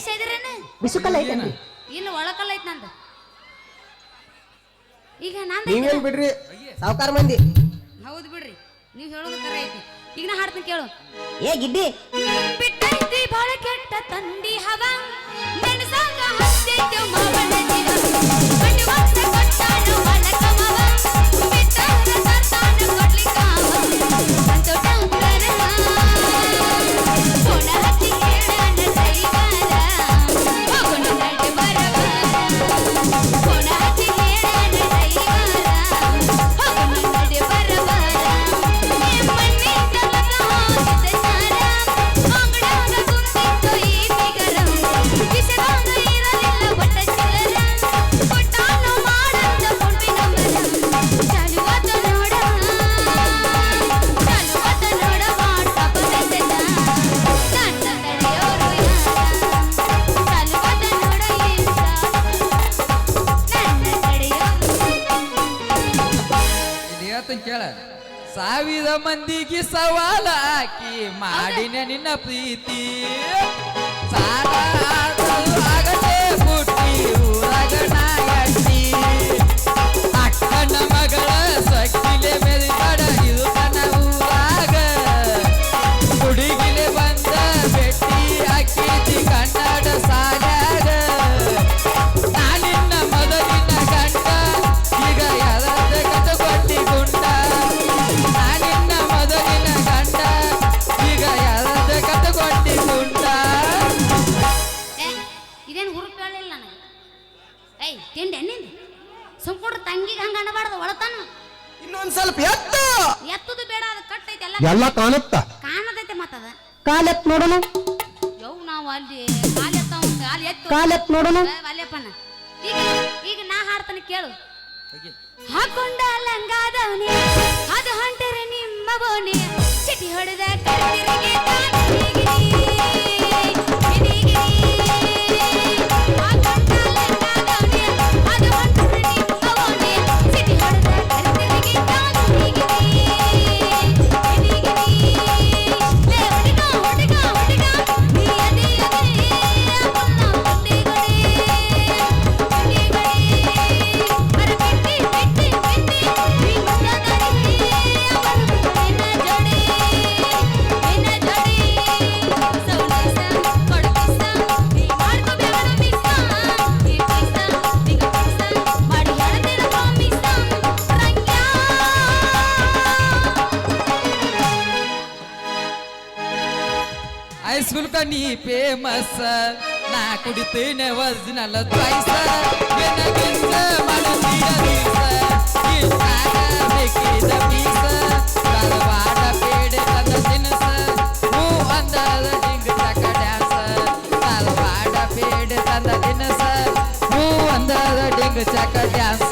ಬೇಷ್ ಇದ್ರೇನು ಬಿಸುಕಲ್ಲ ಐತೇನ್ರಿ? ಇಲ್ಲ ಒಳಕಲ್ಲ ಐತ್ ನಂದು. ಈಗ ನಂದು ನೀವೇನ್ ಬಿಡ್ರಿ ಸಾವುಕಾರ ಮಂದಿ. ಹೌದು ಬಿಡ್ರಿ ನೀವ್ ಹೇಳೋದು ಕರೆ ಐತಿ. ಈಗ ನಾ ಹಾಡ್ತೀನಿ ಕೇಳು. ಏ ಗಿಡ್ಡಿ ಬಿಟ್ಟೈತಿ ಬಾಳ ಕೆಟ್ಟ ತಂದಿ ಹವ. ನೆನಸಾಗ ಹತ್ತೈತೆ ಮಾವನ ಕೇಳ. ಸಾವಿರ ಮಂದಿಗೆ ಸವಾಲ ಹಾಕಿ ಮಾಡಿನ ನಿನ್ನ ಪ್ರೀತಿ. ಹುಟ್ಟಿ ಅಕ್ಕನ ಮಗಳ ಸಕ್ಕಿಲೆ ಮೆರಿತಾಡ ಕಾಲೆತ್ ನೋಡೋಣ ಯವ್ ನಾವು ಅಲ್ಲಿ ಕಾಲು ಎತ್ತಾವ ಕಾಲು ಎತ್ತು. ಕಾಲೆತ್ ನೋಡೋಣ ಈಗ ಈಗ ನಾ ಹಾಡ್ತಾನೆ ಕೇಳು. ಹಾಕೊಂಡ ಲಂಗಾದವನಿ ಅದು ಹೊಂಟರೆ ನಿಮ್ಮ ಬೋನಿ ಚಿಟಿ ಹೊಡೆದ ಕಣ್ಣಿರಿಗೆ ಐಸ್ಕೂಲ್ ನೀ ಫೇಮಸ್ ನಾ ಕುಡಿತೇನೆ ಒರಿಜಿನಲ್ ಚಾಯ್ಸ್ ಬೆನಗಿಂತ ಮನಸ್ಸಿನ ದಿವಸ ಇಷ್ಟಾಗ ಬೇಕಿದ ಪೀಸ. ತಲವಾಡ ಪೇಡೆ ತಂದ ತಿನಸ. ಹೂ ಅಂದದ ಡಿಂಗ್ ಚಕ ಡ್ಯಾನ್ಸ್. ತಲವಾಡ ಪೇಡೆ ತಂದ ತಿನಸ. ಹೂ ಅಂದದ ಡಿಂಗ್ ಚಕ ಡ್ಯಾನ್ಸ್.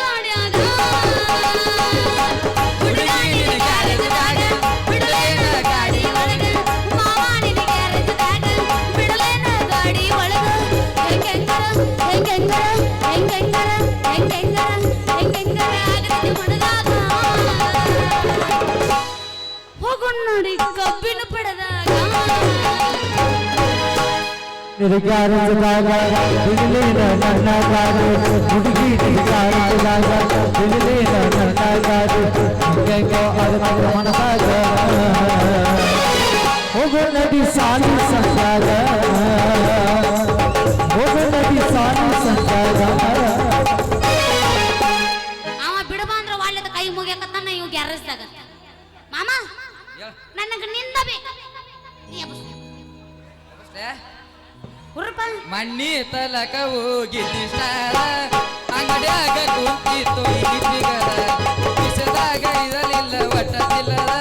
பாடாடே ನಿರಗಾರದಾಗ ಬಿಡಲಿನ ನನ್ನಗಾರು ಹುಡುಗಿ ನಿರಗಾರದಾಗ ಬಿಡಲಿನ ನನ್ನಗಾರು ಹೆಂಗೋ ಅದು ಮಾತ್ರ ಮನಸಾಗ ಹೋಗೋ ನದಿ ಸಾಲಿ ಸಂಸಾರ ಹೋಗೋ ನದಿ ಸಾಲಿ ಸಂಸಾರ ಅವ ಬಿಡಬಾ ಅಂದ್ರ ವಾಲ್ಯದ ಕೈ ಮುಗಿಯಕತ್ತಾನ ಇವ್ ಗ್ಯಾರೇಜ್ದಾಗ ಮಾಮ ನನಗ ನಿಂದ ಬೇಕು. ನೀ ಎಬ್ಬಿಸು. ಹುರ್ಪ ಮಣ್ಣಿ ತಲಕ ಹೋಗಿದ್ದಿ ಸ್ಟಾರ ಅಂಗಡ್ಯಾಗ ಕುಂತಿತ್ತು ಈ ಬಿಗರ ಬಿಸದಾಗ ಇರಲಿಲ್ಲ ಒಟ್ಟ ಚಿಲ್ಲರ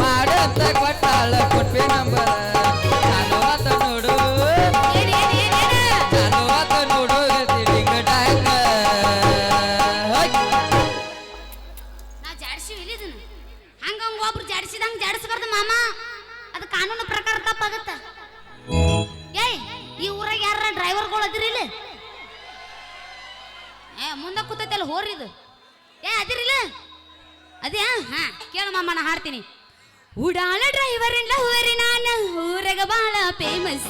ಮಾಡಂತ ಕೊಟ್ಟಾಳ ಕೂತೈತಲ್ಲ ಹೋರಿದು ಏ ಅದಿರಿಲ್ಲ ಅದೇ ಹಾ ಕೇಳು ಮಾಮ ನಾ ಹಾಡ್ತೀನಿ ಉಡಾಳ ಡ್ರೈವರ್ ಇಲ್ಲ ಊರಿ ನಾನು ಊರಗ ಬಾಳ ಫೇಮಸ್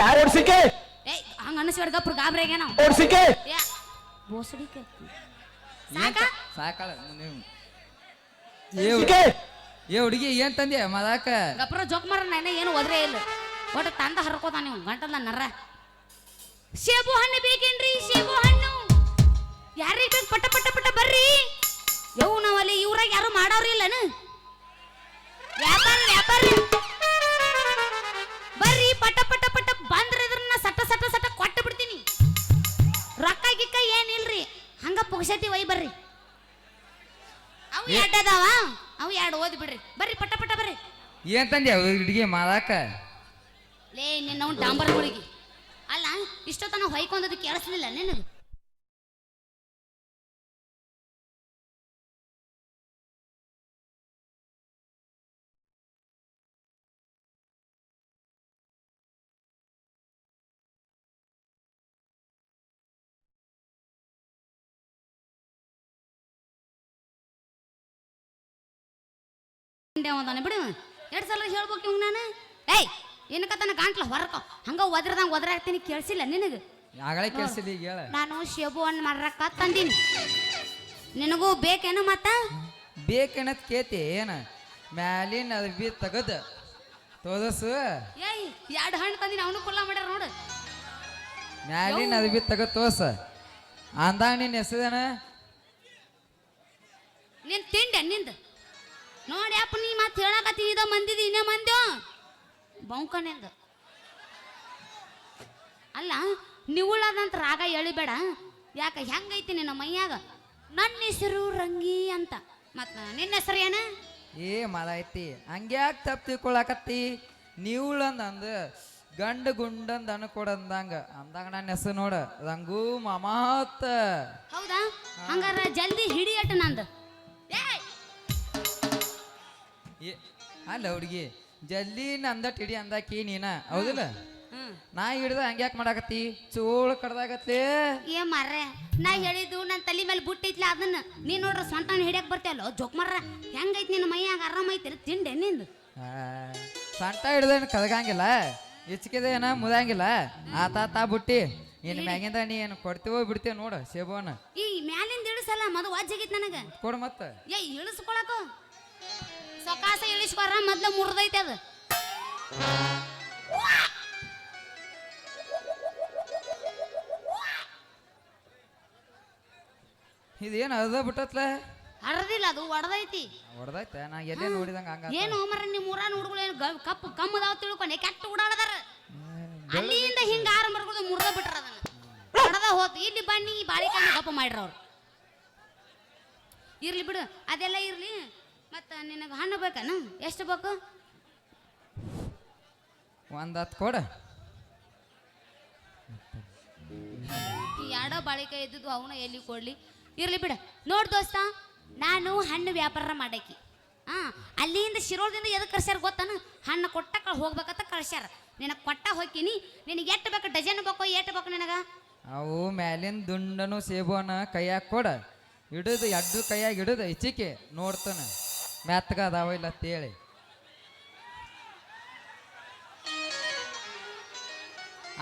ಯಾರು ಓಡ್ಸಿಕೆ? ಏ ಹಂಗ ಅನಿಸ್ಬೇಡ ಗಪ್ರ ಗಾಬ್ರಿಯಾಗ ನಾವು. ಓಡ್ಸಿಕೆ? ಏ ಬೋಸಡಿಕೆ ಸಾಕ? ಸಾಕಾಳ ನೀವು? ಏ ಹುಡುಗಿ ಏನ್ ತಂದೆ? ಮದಾಕ? ಗಪ್ರ ಜೋಕ್ ಮಾರ ನಾನು ಏನು ಒದ್ರೆ ಇಲ್ಲ. ಒಟ್ಟು ತಂದ ಹರ್ಕೋತಾನ ನೀವು ಗಂಟಲ ನರ ಸೇಬು ಹಣ್ಣು ಬೇಕೇನ್ರಿ ಸೇಬು ಹಣ್ಣು? ಯಾರಿಗೆ ಬೇಕು? ಪಟ್ಟ ಪಟ್ಟ ಬರ್ರೀ ಬರ್ರಿ. ಯವು ನಾವಲ್ಲಿ ಇವ್ರಾಗ ಯಾರು ಮಾಡೋರಿ ಇಲ್ಲನ? ವ್ಯಾಪಾರ ವ್ಯಾಪಾರ. ಬಂದ್ರೆ ಇದ್ರನ್ನ ಸಟ ಸಟ ಸಟ ಕೊಟ್ಟು ಬಿಡ್ತೀನಿ. ರೊಕ್ಕ ಗಿಕ್ಕ ಏನಿಲ್ರಿ ಹಂಗ ಪುಗ್ಸತಿ ಒಯ್ ಬರ್ರಿ. ಅವು ಎರಡು ಅದಾವ. ಅವು ಎರಡು ಓದಿ ಬಿಡ್ರಿ. ಬರ್ರಿ ಪಟ ಪಟ ಬರ್ರಿ. ಏನ್ ತಂದಿ ಹುಡುಗಿ ಮಾದಾಕ ಲೇ ನಿನ್ನ ಡಾಂಬರ್ಗಳಿಗೆ ಅಲ್ಲ ಇಷ್ಟೊತ್ತನ ಹೊಯ್ಕೊಂಡದ್ದು ಕೇಳಿಸ್ಲಿಲ್ಲ ನಿನಗೆ? ಅವದಾನೆ ಬಿಡು. ಎರಡು ಸಲ ಹೇಳ್ಬೇಕು ಇವ್ ನಾನು. ಏಯ್ ಏನಕತನ ಕಾಣ್ಲ ಹೊರಕ ಹಂಗ. ಒದ್ರದಂಗ ಒದ್ರಾಗ್ತೀನಿ ಕೇಳಿಸಿಲ್ಲ ನಿನಗೆ? ಆಗಲೇ ಕೆಲ್ಸಿಲ್ಲ ಈಗ ಹೇಳ. ನಾನು ಶೇಬು ಹಣ್ಣು ಮಾರಕ್ಕ ತಂದೀನಿ. ನಿನಗೂ ಬೇಕೇನು ಮತ್ತ? ಬೇಕೇನದ್ ಕೇತಿ? ಏನ? ಮ್ಯಾಲಿನ ಬಿ ತಗದು. ತೋದಸು. ಏಯ್ ಎರಡು ಹಣ್ಣು ತಂದಿನಿ ಅವನು ಕುಲ್ಲ ಮಾಡ್ಯಾರ ನೋಡು. ಮ್ಯಾಲಿನ ಅರ್ಬಿ ತಗದ ತೋಸ ಅಂದಾಗ ನಿನ್ನ ಹೆಸರೇನ ನಿನ್ ತಿಂಡ ನಿಂದ? ನೋಡಿ ಅಪ್ಪ ನೀ ಮತ್ತೆ ಹೇಳಕತ್ತಿ ಇದ ಮಂದಿದಿ ಇನ್ನೇ ಮಂದ್ಯೋ? ಬೌಂಕನೆಂದು. ಅಲ್ಲ ನಿವ್ಳದಂತ ರಾಗ ಎಳಿಬೇಡ. ಯಾಕ ಹೆಂಗೈತಿ ನಿನ್ನ ಮೈಯಾಗ? ನನ್ನ ಹೆಸರು ರಂಗಿ ಅಂತ. ಮತ್ತ ನಿನ್ನ ಹೆಸರು ಏನ? ಏ ಮಲ ಐತಿ ಹಂಗ್ಯಾಕ್ ತಪ್ಪು ತಿಳ್ಕೊಳಕತ್ತಿ ನೀವುಳಂದ ಅಂದ ಗಂಡ ಗುಂಡಂದ ಅನ್ಕೊಡಂದಂಗ ಅಂದಾಗ ನನ್ನ ಹೆಸರು ನೋಡ ರಂಗು ಮಮಾತ್ ಹೌದಾ? ಹಂಗಾರ ಜಲ್ದಿ ಹಿಡಿಯಟ ನಂದು. ಏ ಅಲ್ಲ ಹುಡುಗಿ ಜಲ್ದಿ ನಂದ ಹಿಡಿ ಅಂದಾಕಿ ನೀನ ಹೌದಿಲ್ಲ? ನಾ ಹಿಡ್ದ ಹಂಗ್ಯಾಕ್ ಮಾಡಾಕತ್ತಿ? ಚೋಳ ಕಡ್ದಾಗತ್ತೆ. ಏ ಮಾರ್ರೆ ನಾ ಹೇಳಿದ್ದು ನನ್ನ ತಲೆ ಮೇಲೆ ಬುಟ್ಟೈತ್ಲ ಅದನ್ನ ನೀನ್ ನೋಡ್ರ ಸ್ವಂತ ಹಿಡಿಯಕ್ ಬರ್ತೀಯಲ್ಲ ಜೋಕ್ ಮರ್ರ ಹೆಂಗೈತಿ ನಿನ್ನ ಮೈಯಾಗ ಆರಾಮ ಐತಿ ತಿಂಡೆ ನಿಂದು? ಆ, ಸೊಂಟ ಹಿಡ್ದೇನು ಕದಗಂಗಿಲ್ಲ ಹೆಚ್ಚಿಗೆದ ಏನ ಮುದಂಗಿಲ್ಲ ಆತ ತಾ ಬುಟ್ಟಿ ಇನ್ ಮ್ಯಾಗಿಂದ ನೀ ಏನು ಕೊಡ್ತೀವೋ ಬಿಡ್ತೇವ ನೋಡು ಸೇಬೋನ ಈ ಮ್ಯಾಲಿಂದ ಇಳಿಸಲ್ಲ ಮದು ವಾಜ್ಜಾಗೈತಿ ನನಗ. ಕೊಡು ಮತ್ತ. ಏ ಇಳಿಸ್ಕೊಳಕ. ಸೊಕಾಸ ಇಳಿಸ್ಕೊರ ಮೊದ್ಲ ಮುರ್ದೈತೆ ಅದು. ಇದೇನು ಅದ ಬಿಟ್ಟತ್ಲ? ಅರ್ದಿಲ್ಲ ಅದು ಒಡದೈತಿ. ಹೊಡೆದೈತೆ ನಾ ಎಲ್ಲೇ ನೋಡಿದಂಗ ಹಂಗ ಏನು ಮರ ನಿಮ್ಮ ಊರಾನ ಹುಡುಗರು ಏನು ಕಪ್ಪು ಕಮ್ಮದಾವ್ ತಿಳ್ಕೊಂಡೆ ಕೆಟ್ಟ ಓಡಾಡದಾರ ಅಲ್ಲಿಂದ ಹಿಂಗ ಆರ ಮರಗಳು ಮುರ್ದ ಬಿಟ್ರ ಅದನ್ನ. ಹೊಡೆದ ಹೋತು. ಇಲ್ಲಿ ಬನ್ನಿ ಬಾಳಿಕಾಯಿ ಕಪ್ಪ ಮಾಡ್ರ ಅವ್ರು ಇರ್ಲಿ ಬಿಡು ಅದೆಲ್ಲ ಇರ್ಲಿ. ಮತ್ತ ನಿನಗೆ ಹಣ್ಣು ಬೇಕನ? ಎಷ್ಟು ಬೇಕು? ಒಂದ್ ಹತ್ತು ಕೊಡ. ಎರಡ ಬಾಳಿಕಾಯಿ ಇದ್ದಿದ್ದು ಅವನ ಎಲ್ಲಿ ಕೊಡ್ಲಿ? ಇರ್ಲಿ ಬಿಡ. ನೋಡ್ ದೋಸ್ತ ನಾನು ಹಣ್ಣು ವ್ಯಾಪಾರ ಮಾಡಾಕಿ ಹಾ ಅಲ್ಲಿಂದ ಶಿರೋಳದಿಂದ ಎದಕ್ಕೆ ಕಳ್ಸ್ಯಾರ ಗೊತ್ತಾನ? ಹಣ್ಣು ಕೊಟ್ಟ ಕ ಹೋಗ್ಬೇಕಂತ ಕಳ್ಸ್ಯಾರ. ನಿನಗೆ ಕೊಟ್ಟ ಹೋಗ್ತೀನಿ. ನಿನಗೆ ಎಷ್ಟು ಬೇಕು? ಡಜನ್ ಬೇಕು ಎಷ್ಟು ಬೇಕು ನಿನಗ? ಅವು ಮ್ಯಾಲಿನ ದುಂಡನು ಸೇಬೋನ ಕೈಯಾಗ ಕೊಡ. ಹಿಡಿದು ಎಡ್ಡು ಕೈಯಾಗ ಹಿಡಿದು ಇಚಿಕೆ ನೋಡ್ತಾನ. ಮೆತ್ತಗ ಅದಾವ ಇಲ್ಲ ಅಂತೇಳಿ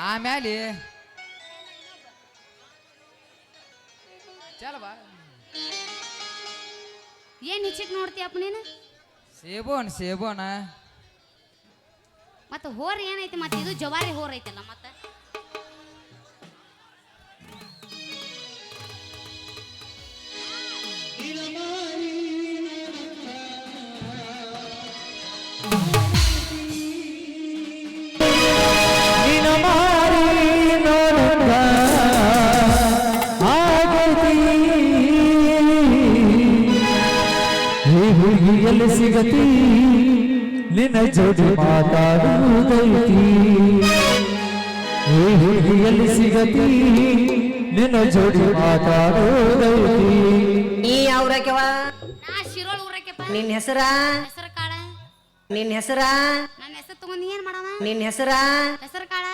ಆಮೇಲೆ ಚಲ ಏನ್ ಹೆಚ್ಚಿಗೆ ನೋಡ್ತೀಯಪ್ಪ ನೀನು? ಸೇಬೋನ್ ಸೇಬೋನ ಮತ್ತೆ ಹೋರ್ ಏನೈತಿ ಮತ್ತೆ ಇದು ಜವಾರಿ ಹೋರ್ ಐತಲ್ಲ ಮತ್ತೆ? ನಿನ ಎಲ್ಲಿ ಸಿಗತಿ ನಿನ್ನ ಜೊತೆ ಮಾತಾಡುವುದೈತಿ. ಈ ಹುಡುಗಿ ಎಲ್ಲಿ ಸಿಗತಿ ನಿನ್ನ ಜೋಡಿ ಮಾತಾಡುವುದೈತಿ. ನೀ ಯಾವ್ರಕ್ಯವ ನಾ ಶಿರೋಳ್ ಊರಕ್ಕೆಪ್ಪ ನಿನ್ನ ಹೆಸರ? ಹೆಸರು ಕಾಳ. ನಿನ್ನ ಹೆಸರ? ನನ್ನ ಹೆಸರು ತಗೊಂಡ್ ಏನ್ ಮಾಡವ? ನಿನ್ನ ಹೆಸರ? ಹೆಸರು ಕಾಳ.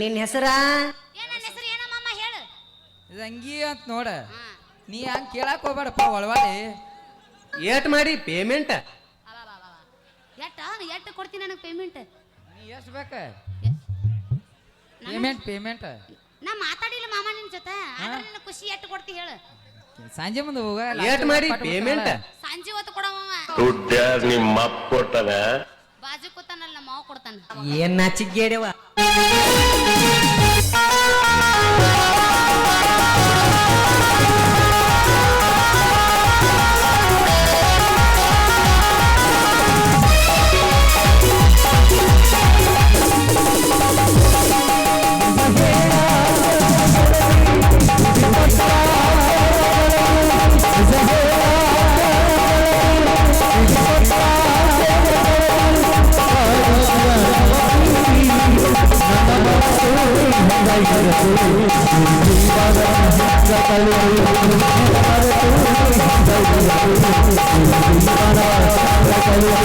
ನಿನ್ನ ಹೆಸರ? ಏ ನನ್ನ ಹೆಸರು ಏನಮ್ಮ ಹೇಳು. ಇದು ಹಂಗಿ ಅಂತ ನೋಡ. ನೀ ಹಂಗ್ ಕೇಳಕ್ ಹೋಗ್ಬೇಡಪ್ಪ ಒಳವಾಡಿ. ಏಟ್ ಮಾಡಿ ಪೇಮೆಂಟ್ ಎಟ್ಟ? ಎಟ್ಟ ಕೊಡ್ತೀನಿ ನನಗೆ ಪೇಮೆಂಟ್ ನೀ ಎಷ್ಟು ಬೇಕ? ಪೇಮೆಂಟ್ ಪೇಮೆಂಟ್ ನಾ ಮಾತಾಡಿಲ್ಲ ಮಾಮ ನಿನ್ ಜೊತೆ. ಆದ್ರೆ ನಿನ್ನ ಖುಷಿ ಎಟ್ಟು ಕೊಡ್ತಿ ಹೇಳು. ಸಂಜೆ ಮುಂದೆ ಹೋಗ ಏಟ್ ಮಾಡಿ ಪೇಮೆಂಟ್ ಸಂಜೆ ಹೊತ್ತು ಕೊಡವ ದುಡ್ಡ್ಯಾರ್ ನಿಮ್ಮ ಅಪ್ಪ ಕೊಟ್ಟನ? ಬಾಜು ಕೂತಾನಲ್ಲ ನಮ್ಮ ಮಾವ ಕೊಡ್ತಾನ. ಏನ್ ನಾಚಿಗೇಡವ ಕರೆ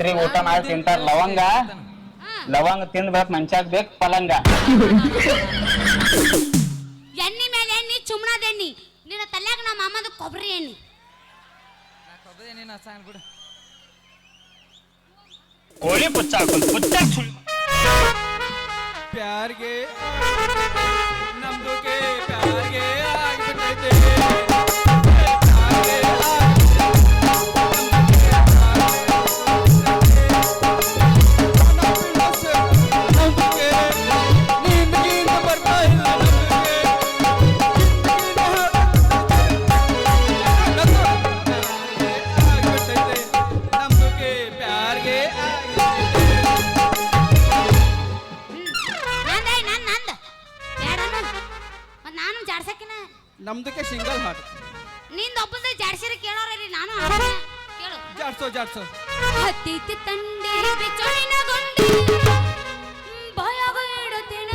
ರಾತ್ರಿ ಊಟ ಮಾಡಿ ತಿಂತಾರ ಲವಂಗ ಲವಂಗ ತಿಂದ್ಬೇಕು ಮನ್ಚಾಗ ಬೇಕು ಪಲಂಗ ಎಣ್ಣಿ ಮೇಲೆ ಎಣ್ಣಿ ಚುಮ್ಣದ ಎಣ್ಣಿ ನಿನ್ನ ತಲ್ಯಾಗ ನಮ್ಮ ಮಾಮದ ಕೊಬ್ಬರಿ ಎಣ್ಣಿ ಕೊಬ್ಬರಿ ನೀನು ಹಚ್ಚಾಂಗ್ ಬಿಡು ಕೋಳಿ ಪುಚ್ಚ ಹಾಕೊಂಡು ಪುಚ್ಚ ಪ್ಯಾರ್ಗೆ ನಮ್ದುಗೆ ಪ್ಯಾರ್ಗೆ ಆಗ್ಬಿಟ್ಟೈತೆ ಒಬ್ಬಂದ ಜಾಡ್ಸಿರ ಕೇಳೋರಿ ನಾನು ಆರಾಮ. ಕೇಳು. ಜಾಡ್ಸೋ ಜಾಡ್ಸೋ. ಹತ್ತಿತಿ ತಂದೆ ಬಿಚೊಳಿನ ಗೊಂಡಿ. ಭಯ ಬೇಡತೆನ